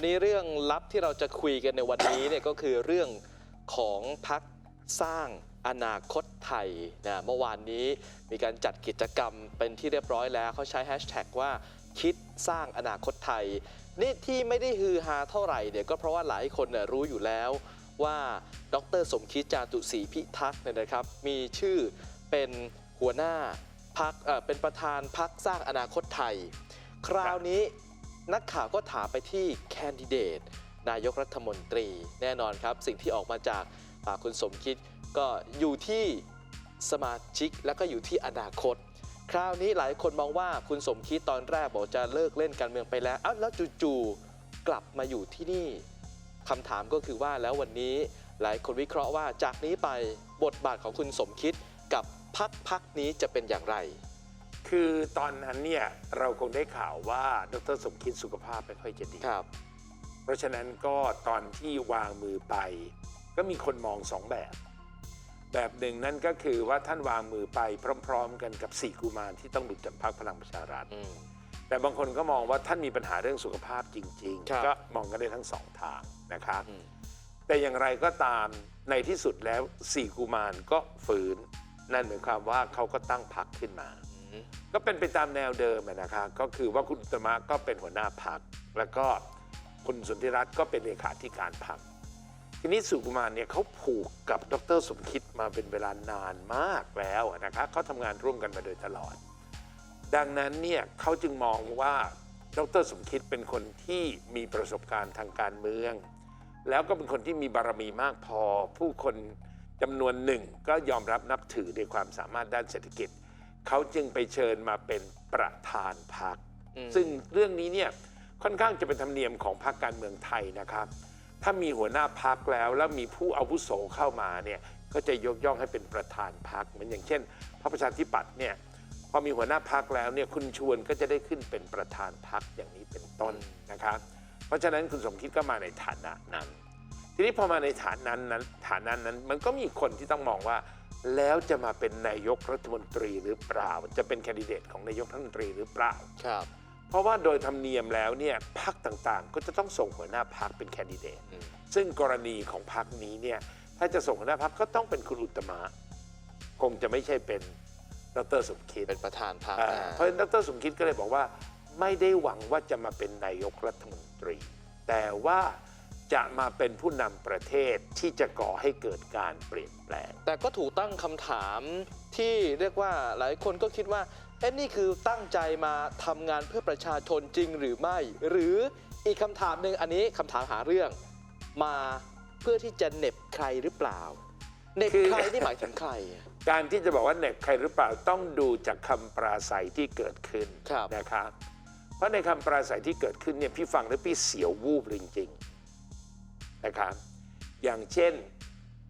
วันนี้เรื่องลับที่เราจะคุยกันในวันนี้เนี่ยก็คือเรื่องของพักสร้างอนาคตไทยนะเมื่อวานนี้มีการจัดกิจกรรมเป็นที่เรียบร้อยแล้วเขาใช้แฮชแท็กว่าคิดสร้างอนาคตไทย นี่ที่ไม่ได้ฮือฮาเท่าไหร่เนี่ยก็เพราะว่าหลายคนน่ยรู้อยู่แล้วว่าดรสมคิดจาตุศรีพิทักษ์เนี่ยนะครับ มีชื่อเป็นหัวหน้าพักเป็นประธานพักสร้างอนาคตไทย คราวนี้ นักข่าวก็ถามไปที่แคนดิเดตนายกรัฐมนตรีแน่นอนครับ สิ่งที่ออกมาจากปากคุณสมคิดก็อยู่ที่สมาชิกและก็อยู่ที่อนาคต คราวนี้หลายคนมองว่าคุณสมคิดตอนแรกบอกจะเลิกเล่นการเมืองไปแล้วอ้าวแล้วจู่ๆกลับมาอยู่ที่นี่คำถามก็คือว่าแล้ววันนี้หลายคนวิเคราะห์ว่าจากนี้ไปบทบาทของคุณสมคิดกับพักพักนี้จะเป็นอย่างไร คือตอนนั้นเนี่ยเราคงได้ข่าวว่าดรสมคิดสุขภาพไม่ค่อยจะดี ครับ เพราะฉะนั้นก็ตอนที่วางมือไป ก็มีคนมองสองแบบ แบบหนึ่งนั่นก็คือว่าท่านวางมือไปพร้อม ๆ กันกับสี่กุมารที่ต้องหลุดจากพรรคพลังประชารัฐ อืม แต่บางคนก็มองว่าท่านมีปัญหาเรื่องสุขภาพจริง ครับ ๆ ก็มองกันได้ทั้งสองทางนะครับ อืม แต่อย่างไรก็ตามในที่สุดแล้วสี่กุมารก็ฝืน นั่นหมายความว่าเขาก็ตั้งพรรคขึ้นมาอืม ก็เป็นไปตามแนวเดิมอะนะคะก็คือว่าคุณอุตมะก็เป็นหัวหน้าพัก แล้วก็คุณสุนธิรัตน์ก็เป็นเลขาธิการพักทีนี้สุกุมารเนี่ยเขาผูกกับดรสมคิดมาเป็นเวลานานมากแล้วอะนะคะเขาทำงานร่วมกันมาโดยตลอด ดังนั้นเนี่ยเขาจึงมองว่าดรสมคิดเป็นคนที่มีประสบการณ์ทางการเมือง แล้วก็เป็นคนที่มีบารมีมากพอ ผู้คนจำนวนหนึ่งก็ยอมรับนับถือในความสามารถด้านเศรษฐกิจ เขาจึงไปเชิญมาเป็นประธานพรรคอืมซึ่งเรื่องนี้เนี่ยค่อนข้างจะเป็นธรรมเนียมของพรรคการเมืองไทยนะครับ ถ้ามีหัวหน้าพรรคแล้วแล้วมีผู้อาวุโสเข้ามาเนี่ยก็จะยกย่องให้เป็นประธานพรรคเหมือนอย่างเช่น พรรคประชาธิปัตย์เนี่ยพอมีหัวหน้าพรรคแล้วเนี่ยคุณชวนก็จะได้ขึ้นเป็นประธานพรรคอย่างนี้เป็นต้นนะครับ เพราะฉะนั้นคุณสมคิดก็มาในฐานะนั้น ทีนี้พอมาในฐานะนั้นฐานะนั้นมันก็มีคนที่ต้องมองว่า แล้วจะมาเป็นนายกรัฐมนตรีหรือเปล่า จะเป็นแคนดิเดตของนายกรัฐมนตรีหรือเปล่า ครับ เพราะว่าโดยธรรมเนียมแล้วเนี่ยพรรคต่างๆ ก็จะต้องส่งหัวหน้าพรรคเป็นแคนดิเดตอืมซึ่งกรณีของพรรคนี้เนี่ยถ้าจะส่งหัวหน้าพรรคก็ต้องเป็นคุณอุตตมะคงจะไม่ใช่เป็นดรสมคิดเป็นประธานพรรคอ่าอ่าเพราะฉะนั้นดรสมคิดก็เลยบอกว่า ไม่ได้หวังว่าจะมาเป็นนายกรัฐมนตรี แต่ว่า จะมาเป็นผู้นำประเทศที่จะก่อให้เกิดการเปลี่ยนแปลง แต่ก็ถูกตั้งคำถามที่เรียกว่าหลายคนก็คิดว่าเอ๊ะนี่คือตั้งใจมาทำงานเพื่อประชาชนจริงหรือไม่ หรืออีกคำถามหนึ่งอันนี้คำถามหาเรื่อง มาเพื่อที่จะเหน็บใครหรือเปล่าเหน็บคือใครนี่หมายถึงใคร การที่จะบอกว่าเน็บใครหรือเปล่าต้องดูจากคำปราศัยที่เกิดขึ้นครับนะครับเพราะในคำปราศัยที่เกิดขึ้นเนี่ยพี่ฟังแล้วพี่เสียววูบเลยจริงๆ นะครับอย่างเช่น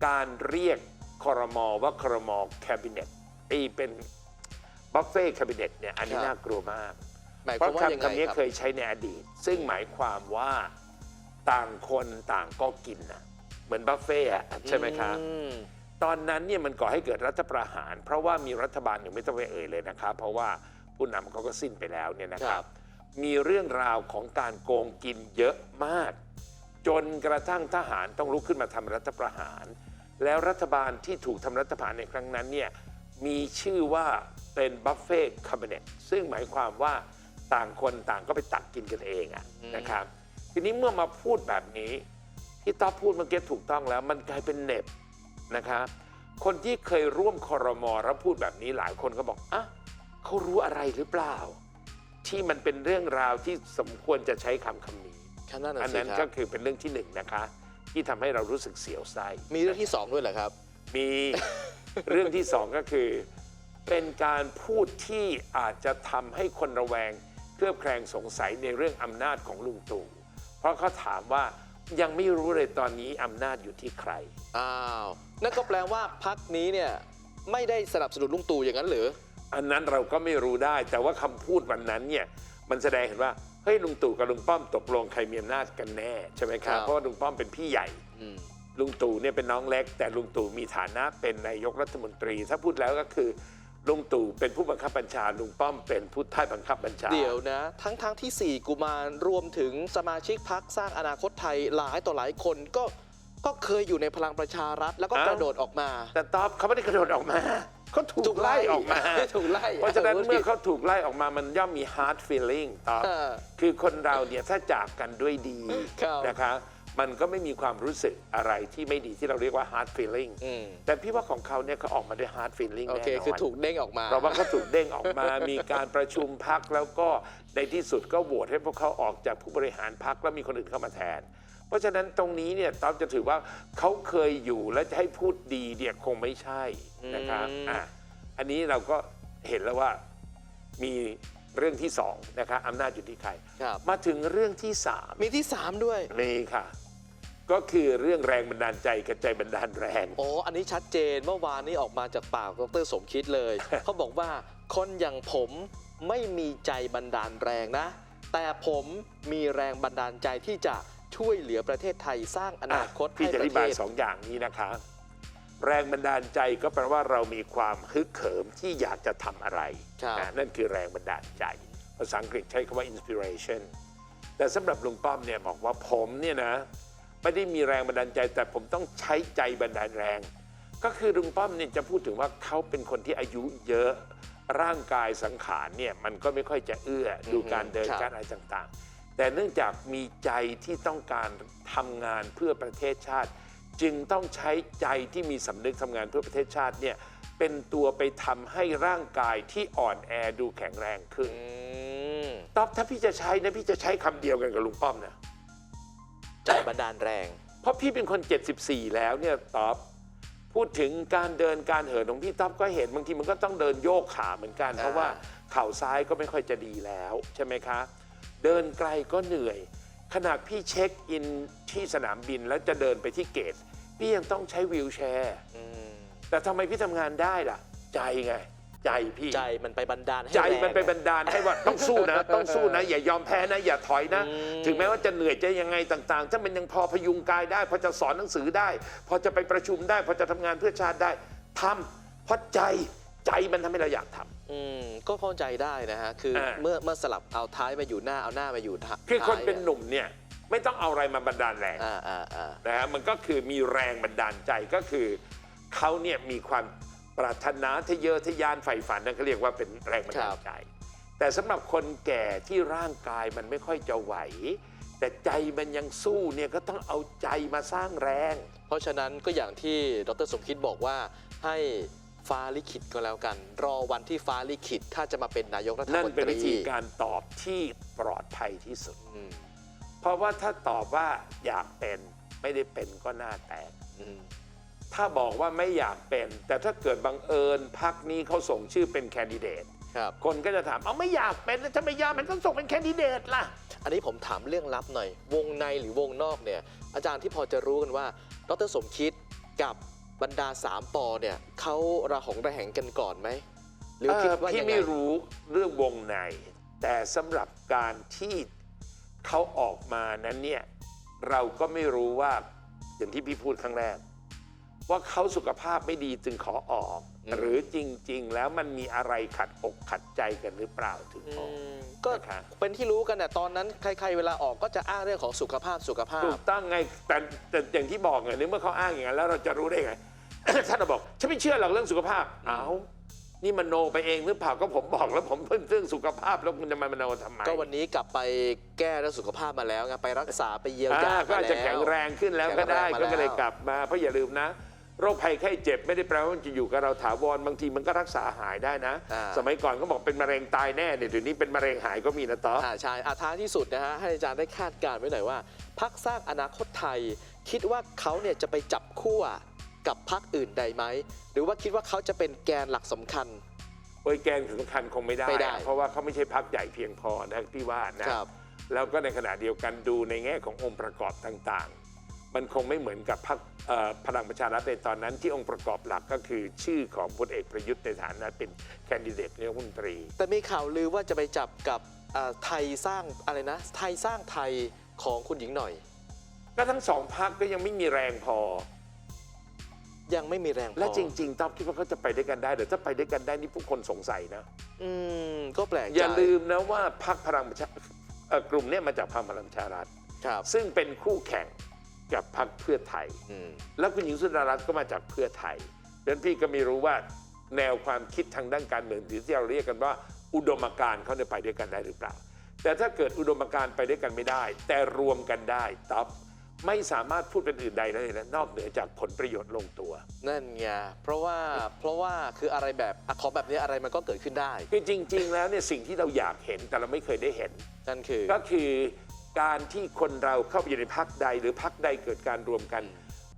การเรียกคอรมอว่าคอรมอแคบิเนตตีเป็นบัฟเฟ่แคบิเนตเนี่ยอันนี้ครับ น่ากลัวมาก หมายเพความราะว่ายังคำไงคำนี้ครับเคยใช้ในอดีต ซึ่งหมายความว่าต่างคนต่างก็กินนะเหมือนบัฟเฟ่อะใช่ไหมครับ อืม ตอนนั้นเนี่ยมันก่อให้เกิดรัฐประหาร เพราะว่ามีรัฐบาลอยู่ไม่ต้องไปเอ่ยเลยนะครับ เพราะว่าผู้นำเขาก็สิ้นไปแล้วเนี่ยนะคครัรับ บ มีเรื่องราวของการโกงกินเยอะมาก จนกระทั่งทหารต้องลุกขึ้นมาทำรัฐประหาร แล้วรัฐบาลที่ถูกทำรัฐประหารในครั้งนั้นเนี่ยมีชื่อว่าเป็นบัฟเฟ่คาบิเนตซึ่งหมายความว่าต่างคนต่างก็ไปตักกินกันเองอะนะครับ ทีนี้เมื่อมาพูดแบบนี้ที่ต๊อบพูดเมื่อกี้ถูกต้องแล้วมันกลายเป็นเหน็บนะครับคนที่เคยร่วมคอรมอแล้วพูดแบบนี้หลายคนก็บอกอะเขารู้อะไรหรือเปล่า ที่มันเป็นเรื่องราวที่สมควรจะใช้คำคำนี้ แค่นั้นนะอันสินั้นคก็รับคือเป็นเรื่องที่หนึ่งนะคะ ที่ทำให้เรารู้สึกเสียวไส้ มีเรื่องที่สองด้วยเหรอครับ มี เรื่องที่สองก็คือ เป็นการพูดที่อาจจะทำให้คนระแวง เคลือบแคลงสงสัยในเรื่องอำนาจของลุงตู่เพราะเขาถามว่ายังไม่รู้เลยตอนนี้อำนาจอยู่ที่ใคร อ้าว นั่นก็แปลว่าพักนี้เนี่ยไม่ได้สนับสนุนลุงตู่อย่างนั้นหรือ อันนั้นเราก็ไม่รู้ได้ แต่ว่าคำพูดวันนั้นเนี่ย มันแสดงเห็นว่าเฮ้ยลุงตู่กับลุงป้อมตกลงใครมีอำนาจกันแน่ใช่ไหมคครัรับบ เพราะว่าลุงป้อมเป็นพี่ใหญ่ อืม ลุงตู่เนี่ยเป็นน้องเล็ก แต่ลุงตู่มีฐานะเป็นนายกรัฐมนตรี ถ้าพูดแล้วก็คือลุงตู่เป็นผู้บังคับบัญชาลุงป้อมเป็นผู้ใต้บังคับบัญชา เดี๋ยวนะ ทั้งทั้งที่ 4 กุมารรวมถึงสมาชิกพักสร้างอนาคตไทยหลายต่อหลายคนก็ ก็เคยอยู่ในพลังประชารัฐแล้วก็อ้าวกระโดดออกมา แต่ตอบเขาไม่ได้กระโดดออกมาเขาถูกไล่ออกมาถูกไล่เพราะฉะนั้นเมื่อเขาถูกไล่ออกมามันย่อมมี hard feeling ตอบเออคือคนเราเนี่ยถ้าจากกันด้วยดีครับนะคะมันก็ไม่มีความรู้สึกอะไรที่ไม่ดีที่เราเรียกว่า hard feeling อืมแต่พี่ว่าของเขาเนี่ยเขาออกมาด้วย hard feeling โอแน่เคนอนคือถูกเด้งออกมาเพราะว่าเขาถูกเด้งออกมา มีการประชุมพักแล้วก็ในที่สุดก็โหวตให้พวกเขาออกจากผู้บริหารพักแล้วมีคนอื่นเข้ามาแทน เพราะฉะนั้นตรงนี้เนี่ยตอบจะถือว่าเขาเคยอยู่และจะให้พูดดีเนี่ยคงไม่ใช่นะครับอืมอะอันนี้เราก็เห็นแล้วว่ามีเรื่องที่สองนะคะอำนาจอยู่ที่ใคร ครับ มาถึงเรื่องที่สามมีที่ 3 ด้วย นี่ค่ะ ก็คือเรื่องแรงบันดาลใจกับใจบันดาลแรง โอ้อันนี้ชัดเจนเมื่อวานนี้ออกมาจากปากดรสมคิดเลย เขาบอกว่าคนอย่างผมไม่มีใจบันดาลแรงนะ แต่ผมมีแรงบันดาลใจที่จะ ช่วยเหลือประเทศไทยสร้างอนาคตพี่ให้จะปอระธิเทบายศ สองอย่างนี้นะคะ แรงบันดาลใจก็แปลว่าเรามีความฮึกเหิมที่อยากจะทำอะไรครับ นะนั่นคือแรงบันดาลใจ ภาษาอังกฤษใช้คำว่า inspiration แต่สำหรับลุงป้อมเนี่ยบอกว่าผมเนี่ยนะ ไม่ได้มีแรงบันดาลใจ แต่ผมต้องใช้ใจบันดาลแรง ก็คือลุงป้อมเนี่ยจะพูดถึงว่าเขาเป็นคนที่อายุเยอะร่างกายสังขารเนี่ยมันก็ไม่ค่อยจะเอื้อดูการเดินครับ การอะไรต่างๆ แต่เนื่องจากมีใจที่ต้องการทำงานเพื่อประเทศชาติ จึงต้องใช้ใจที่มีสำนึกทำงานเพื่อประเทศชาติเนี่ยเป็นตัวไปทำให้ร่างกายที่อ่อนแอดูแข็งแรงขึ้นอืมตอบถ้าพี่จะใช้นะพี่จะใช้คำเดียวกันกับลุงป้อมนะ ใจบันดาลแรง เพราะพี่เป็นคน 74 แล้วเนี่ยตอบพูดถึงการเดินการเหินของพี่ต๊อบก็เห็นบางทีมันก็ต้องเดินโยกขาเหมือนกัน เพราะว่าเข่าซ้ายก็ไม่ค่อยจะดีแล้ว ใช่ไหมคะ เดินไกลก็เหนื่อยขนาดพี่เช็คอินที่สนามบินแล้วจะเดินไปที่เกต พี่ยังต้องใช้วีลแชร์ อืมแต่ทำไมพี่ทำงานได้ล่ะ ใจไง ใจพี่ ใจมันไปบันดาลให้ใจแรงมันไปบันดาลให้ว่า ต้องสู้นะ ต้องสู้นะ อย่ายอมแพ้นะ อย่าถอยนะ อืม ถึงแม้ว่าจะเหนื่อยจะยังไงต่างๆ ถ้ามันยังพอพยุงกายได้ พอจะสอนหนังสือได้ พอจะไปประชุมได้ พอจะทำงานเพื่อชาติได้ทำเพราะใจใจมันทำให้เราอยากทำ อืมก็เข้าใจได้นะฮะ คืออา เมื่อเมื่อสลับเอาท้ายมาอยู่หน้าเอาหน้ามาอยู่ท้ายคือคนเป็นยหนุ่มเนี่ยไม่ต้องเอาอะไรมาบันดาลแรงอ่าอ่าอ่านะฮะมันก็คือมีแรงบันดาลใจก็คือเขาเนี่ยมีความปรารถนาทะเยอทะยานใฝ่ฝันนั่นเขาเรียกว่าเป็นแรงบันดาลใจ แต่สำหรับคนแก่ที่ร่างกายมันไม่ค่อยจะไหว แต่ใจมันยังสู้เนี่ยก็ต้องเอาใจมาสร้างแรง เพราะฉะนั้นก็อย่างที่ดรสมคิดบอกว่าให้ ฟ้าลิขิตก็แล้วกัน รอวันที่ฟ้าลิขิต ถ้าจะมาเป็นนายกรัฐนั่มนนเป็นตรีวิธีการตอบที่ปลอดภัยที่สุด อืมเพราะว่าถ้าตอบว่าอยากเป็นไม่ได้เป็นก็น่าแตก อืมถ้าบอกว่าไม่อยากเป็น แต่ถ้าเกิดบังเอิญพักนี้เขาส่งชื่อเป็นแคนดิเดต ครับ คนก็จะถามเอาไม่อยากเป็นแล้วถ้าไม่อยากมันต้องส่งเป็นแคนดิเดตล่ะ อันนี้ผมถามเรื่องลับหน่อย วงในหรือวงนอกเนี่ย อาจารย์ที่พอจะรู้กันว่าดรสมคิดกับ บรรดาสามปอเนี่ยเขาระหองระแหงกันก่อนไหมหรือคิดว่าพี่ยังไงไม่รู้เรื่องวงใน แต่สำหรับการที่เขาออกมานั้นเนี่ยเราก็ไม่รู้ว่าอย่างที่พี่พูดครั้งแรก ว่าเขาสุขภาพไม่ดีจึงขอออก หรือจริง ๆ แล้วมันมีอะไรขัดอกขัดใจกันหรือเปล่าถึงอืออกมก็นะคะเป็นที่รู้กันนะตอนนั้นใคร ๆ เวลาออกก็จะอ้างเรื่องของสุขภาพสุขภาถูพกต้องไงแต่แต่อย่างที่บอกไงในเมื่อเขาอ้างอย่างนั้นแล้วเราจะรู้ได้ไง ถ้าเราบอกฉันไม่เชื่อหรอกเรื่องสุขภาพเอานี่มันโนไปเองหรือเปล่าก็ผมบอกแล้วผมเพิ่งเรื่องสุขภาพแล้วคุณจะมามโนทำไมก็วันนี้กลับไปแก้เรื่องสุขภาพมาแล้วไงไปรักษาไปเยียวยาอ่าก็มาอาจจะแล้วแข็งแรงขึ้นแล้วก็ได้แข็งแรงมาก็เลยแล้วกลับมาเพราะอย่าลืมนะ โรคภัยไข้เจ็บไม่ได้แปลว่ามันจะอยู่กับเราถาวรบางทีมันก็รักษาหายได้นะ อ่า สมัยก่อนเขาบอกเป็นมะเร็งตายแน่เนี่ยเดี๋ยวนี้เป็นมะเร็งหายก็มีนะต๊อ อ่าใช่อาท้ายที่สุดนะฮะให้อาจารย์ได้คาดการณ์ไว้หน่อยว่าพักสร้างอนาคตไทย คิดว่าเขาเนี่ยจะไปจับคู่ กับพักอื่นใดไหม หรือว่าคิดว่าเขาจะเป็นแกนหลักสำคัญ โอ้ยแกนสำคัญคงไม่ได้ไม่ได้ อะเพราะว่าเขาไม่ใช่พักใหญ่เพียงพอนะพี่ว่านะ ครับ แล้วก็ในขณะเดียวกันดูในแง่ขององค์ประกอบต่างมันคงไม่เหมือนกับพรรคเอ่อพลังประชารัฐในตอนนั้นที่องค์ประกอบหลักก็คือชื่อของพลเอกประยุทธ์ในฐานะเป็นแคนดิเดตนายกรัฐมนตรี แต่มีข่าวลือว่าจะไปจับกับอ่าไทยสร้างอะไรนะ ไทยสร้างไทยของคุณหญิงหน่อย ก็ทั้งสองพรรคก็ยังไม่มีแรงพอ ยังไม่มีแรงพอและจริง ๆต๊อบคิดว่าเขาจะไปด้วยกันได้เดี๋ยวถ้าไปด้วยกันได้นี่ผู้คนสงสัยนะ อืมก็แปลกใจอย่าลืมนะว่าพรรคพลังประชาเอ่อกลุ่มเนี้มาจากพรรคพลังประชารัฐ ครับซึ่งเป็นคู่แข่งกับพรรคเพื่อไทย อืมแล้วคุณหญิงสุดารัตน์ก็มาจากเพื่อไทยดังนั้นพี่ก็ไม่รู้ว่าแนวความคิดทางด้านการเมืองหรือที่เราเรียกกันว่า อุดมการณ์เขาเนี่ยไปด้วยกันได้หรือเปล่า แต่ถ้าเกิดอุดมการณ์ไปด้วยกันไม่ได้ แต่รวมกันได้ต๊อบ ไม่สามารถพูดเป็นอื่นใดเลยนะนอกเหนือจากผลประโยชน์ลงตัว นั่นไงเพราะว่าเพราะว่าคืออะไรแบบอะของแบบนี้อะไรมันก็เกิดขึ้นได้ คือจริง ๆ แล้วเนี่ยสิ่งที่เราอยากเห็นแต่เราไม่เคยได้เห็น นั่นคือ ก็คือการที่คนเราเข้าไปอยู่ในพักใดหรือพักใดเกิดการรวมกัน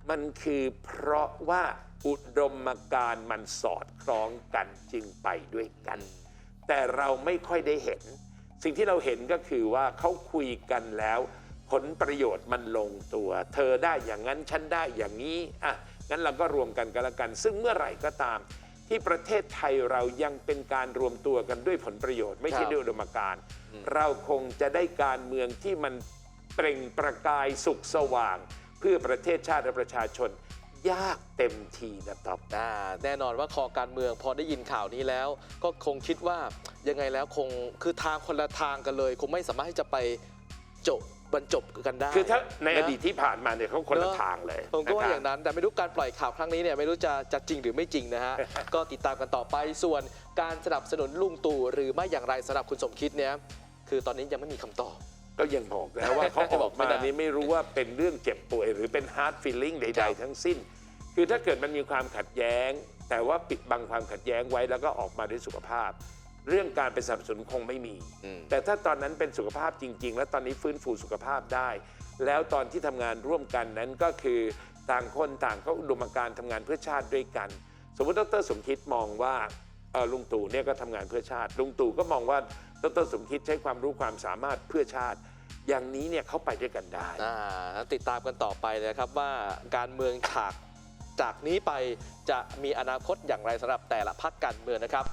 มันคือเพราะว่าอุดมการณ์มันสอดคล้องกันจึงไปด้วยกัน แต่เราไม่ค่อยได้เห็น สิ่งที่เราเห็นก็คือว่าเขาคุยกันแล้ว ผลประโยชน์มันลงตัว เธอได้อย่างนั้นฉันได้อย่างนี้อะงั้นเราก็รวมกันกันละกัน ซึ่งเมื่อไหร่ก็ตาม ที่ประเทศไทยเรายังเป็นการรวมตัวกันด้วยผลประโยชน์ ไม่ใช่ครับด้วยอุดมการณ์เราคงจะได้การเมืองที่มันเปล่งประกายสุขสว่าง เพื่อประเทศชาติและประชาชนยากเต็มทีนะต๊อบอ่าแน่นอนว่าคอการเมืองพอได้ยินข่าวนี้แล้ว ก็คงคิดว่ายังไงแล้วคงคือทางคนละทางกันเลย คงไม่สามารถที่จะไปจบ บรรจบกันได้คือถ้าในนะอดีตที่ผ่านมาเนี่ยเขาคนละเนอะทางเลยผมก็ว่าะครับอย่างนั้น แต่ไม่รู้การปล่อยข่าวครั้งนี้เนี่ยไม่รู้จะจะจริงหรือไม่จริงนะฮะ ก็ติดตามกันต่อไปส่วนการสนับสนุนลุงตู่หรือไม่อย่างไรสำหรับคุณสมคิดเนี่ยคือตอนนี้ยังไม่มีคำตอบก็ยังบอกนะว่าเขาอบอกอกไม่มาได้นี้ไม่รู้ว่าเป็นเรื่องเจ็บป่วย หรือเป็น hard feeling ใคดรับๆทั้งสิ้น คือถ้าเกิดมันมีความขัดแย้ง แต่ว่าปิดบังความขัดแย้งไว้แล้วก็ออกมาด้วยสุขภาพ เรื่องการไปสนับสนุนคงไม่มีอืมแต่ถ้าตอนนั้นเป็นสุขภาพจริง ๆ แล้วตอนนี้ฟื้นฟูสุขภาพได้ แล้วตอนที่ทำงานร่วมกันนั้นก็คือต่างคนต่างก็อุดมการณ์ทำงานเพื่อชาติด้วยกัน สมมติดรสมคิดมองว่าเอ่อลุงตู่เนี่ยก็ทำงานเพื่อชาติ ลุงตู่ก็มองว่าดรสมคิดใช้ความรู้ความสามารถเพื่อชาติ อย่างนี้เนี่ยเขาไปด้วยกันได้อ่าติดตามกันต่อไปนะครับว่าการเมืองฉากจากนี้ไปจะมีอนาคตอย่างไรสำหรับแต่ละพรรคการเมืองนะครับ